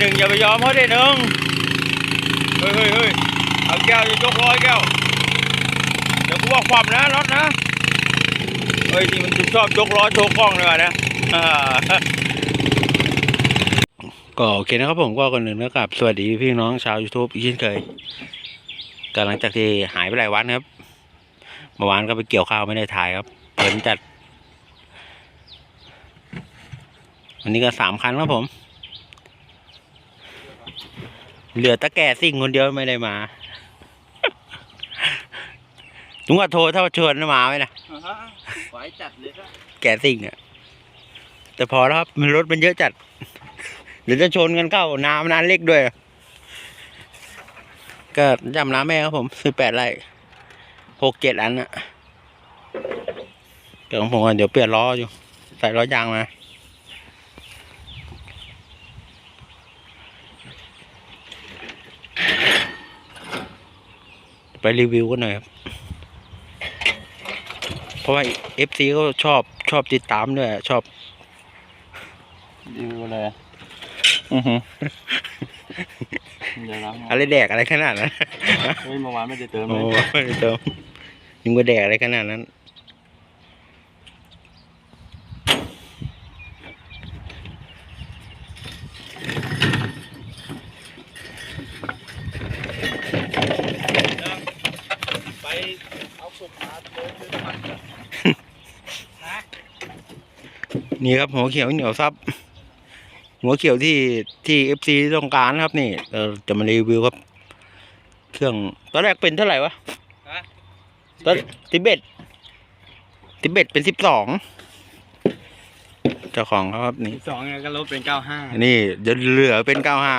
หนึ่งอย่าไปยอมเขาดิหนึ่งเฮ้ยเฮ้ยเฮ้ยเอาแก้วจะยกร้อยแก้ว เดี๋ยวกูว่าความนะรถนะ เฮ้ยนี่มันชอบยกล้อโชว์กล้องเลยวะนะอ่าก็โอเคนะครับผมก็คนหนึ่งนะครับ สวัสดีพี่น้องชาว YouTube อีกเช่นเคยก็หลังจากที่หายไปหลายวันครับเมื่อวานก็ไปเกี่ยวข้าวไม่ได้ถ่ายครับเห็นจัดวันนี้ก็สามคันครับผม เหลือตะแก่ซิ่งคนเดียวไม่ได้มาลุงว่าโทรถ้าชวนมาไหมนะไหวจัดเลยครับแก่ซิ่งอะ แต่พอแล้วครับมันรถมันเยอะจัดเดี๋ยวจะชนกันเข้าน้ำน้ำเล็กด้วย ก็จำน้ำแม่ครับผมสิบแปดไร่หกเจ็ดอันอะเดี๋ยวของผมก่อนเดี๋ยวเปลี่ยนล้ออยู่ ใส่ล้อยางมา ไปรีวิวกันหน่อยครับ เพราะว่าเอฟซีก็ชอบชอบติดตามด้วยชอบดูเลยอือหือเดี๋ยวนะอะไรแดกอะไรขนาดนั้นเฮ้ยเมื่อวานไม่ได้เติมเลโอ้ยไม่ได้เติมยิงว่าแดกอะไรขนาดนั้น ไปเอาสุกมาเติมด้วยมัน นี่ครับหัวเขียวเหนียวซับ หัวเขียวที่ที่เอฟซีต้องการนะครับนี่เราจะมารีวิวครับ เครื่องตอนแรกเป็นเท่าไหร่วะตอนติเบตติเบตเป็นสิบสองเจ้าของเขาครับนี่สองไงก็ลบเป็นเก้าห้านี่จะเหลือเป็นเก้าห้า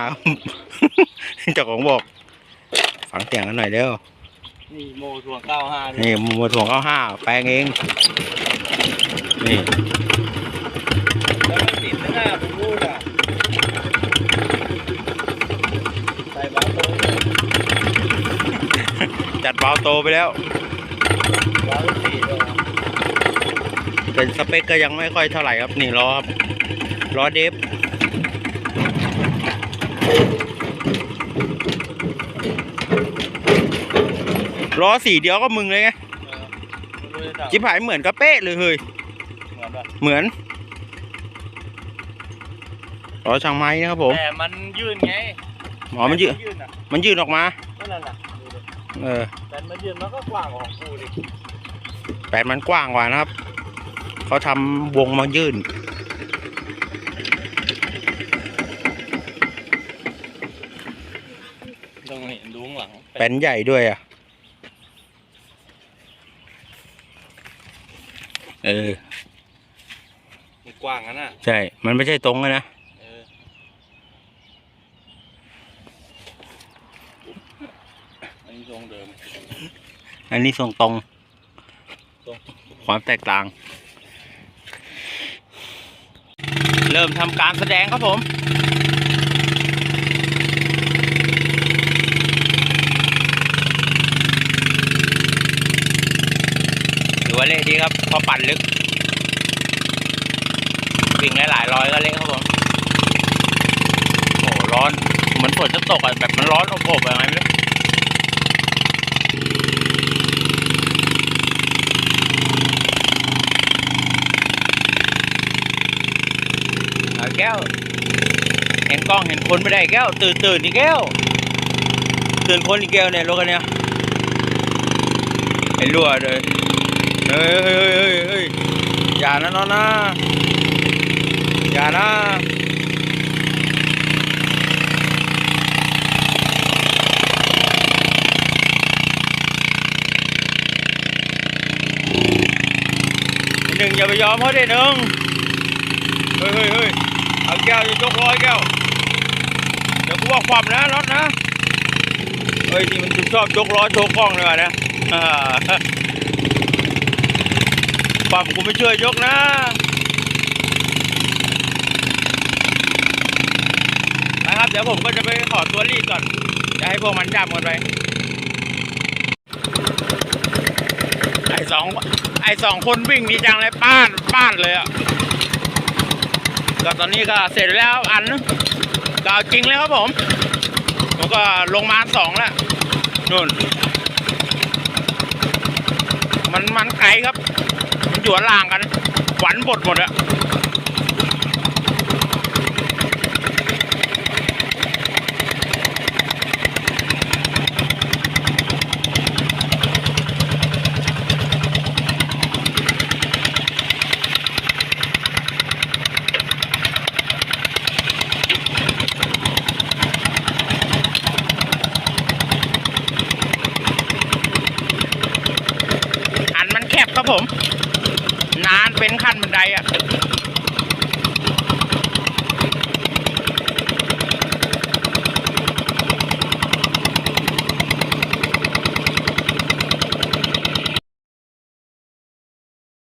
เจ้าของบอกฟังเสียงกันหน่อยเด้อนี่โมถ่วงเก้าห้านี่มัวถ่วงเก้าห้าแปลงเอง นี่แล้วไม่ติดนะหน้าผมพูดอะใส่บาโต้จัดเบาโตไปแล้วบาโต้สี่เลยแต่สเปคก็ยังไม่ค่อยเท่าไหร่ครับนี่ล้อครับล้อเดฟล้อสีเดียวก็มึงเลยไงไม่รู้จะจับจิบหายเหมือนกับเป๊ะเลยเฮ้ย เหมือนแบบเหมือนล้อช่างไม้นะครับผมแต่มันยื่นไงหมอมันยืดยื่นอะมันยืดออกมานั่นแหละดูดิเออแต่มันยื่นมันก็กว้างกว่าของกูดิแปดมันกว้างกว่านะครับเขาทำวงมายื่น ต้องเห็นดูข้างหลังแป้นใหญ่ด้วยอะ เออมัน กว้างกันน่ะใช่ มันไม่ใช่ตรงเลยนะเอออันนี้ทรงเดิม อันนี้ทรงตรง ตรง ความแตกต่าง เริ่มทำการแสดงครับผมถือว่าเละดีครับเพอปั่นลึก วิ่งหลายร้อยก็เละครับผมโอ้โหร้อนเหมือนฝนจะตกอะแบบมันร้อนอบๆอะไรไม่รู้เอาแก้ว เห็นกล้องเห็นคนไม่ได้แก้ว ตื่นตื่นอีกแก้ว ตื่นคนอีกแก้วเนี่ยรถกันเนี่ยไอ้รั่วเลยเฮ้ยเฮ้ยเฮ้ยเฮ้ยอย่านะน้องนะ อย่านะหนึ่งอย่าไปยอมเขาดิหนึ่งเฮ้ยเฮ้ยเฮ้ยเอาแก้วจะยกร้อยแก้วเดี๋ยวกูว่าความนะรถนะเฮ้ยนี่มันชอบยกล้อโชว์กล้องเลยว่ะนะอ่าความกูไม่ช่วยยกนะ เดี๋ยวผมก็จะไปขอตัวรีดก่อน จะให้พวกมันจับหมดไปไอสองไอสองคนวิ่งดีจังเลยป้านป้านเลยอะก็ตอนนี้ก็เสร็จแล้วอันก็จริงเลยครับผมผมก็ลงมาสองแล้วนู่น มันมันไกลครับมันอยู่ล่างกันหวันบดหมดอะ ครับผม นานเป็นขั้นบันไดอะ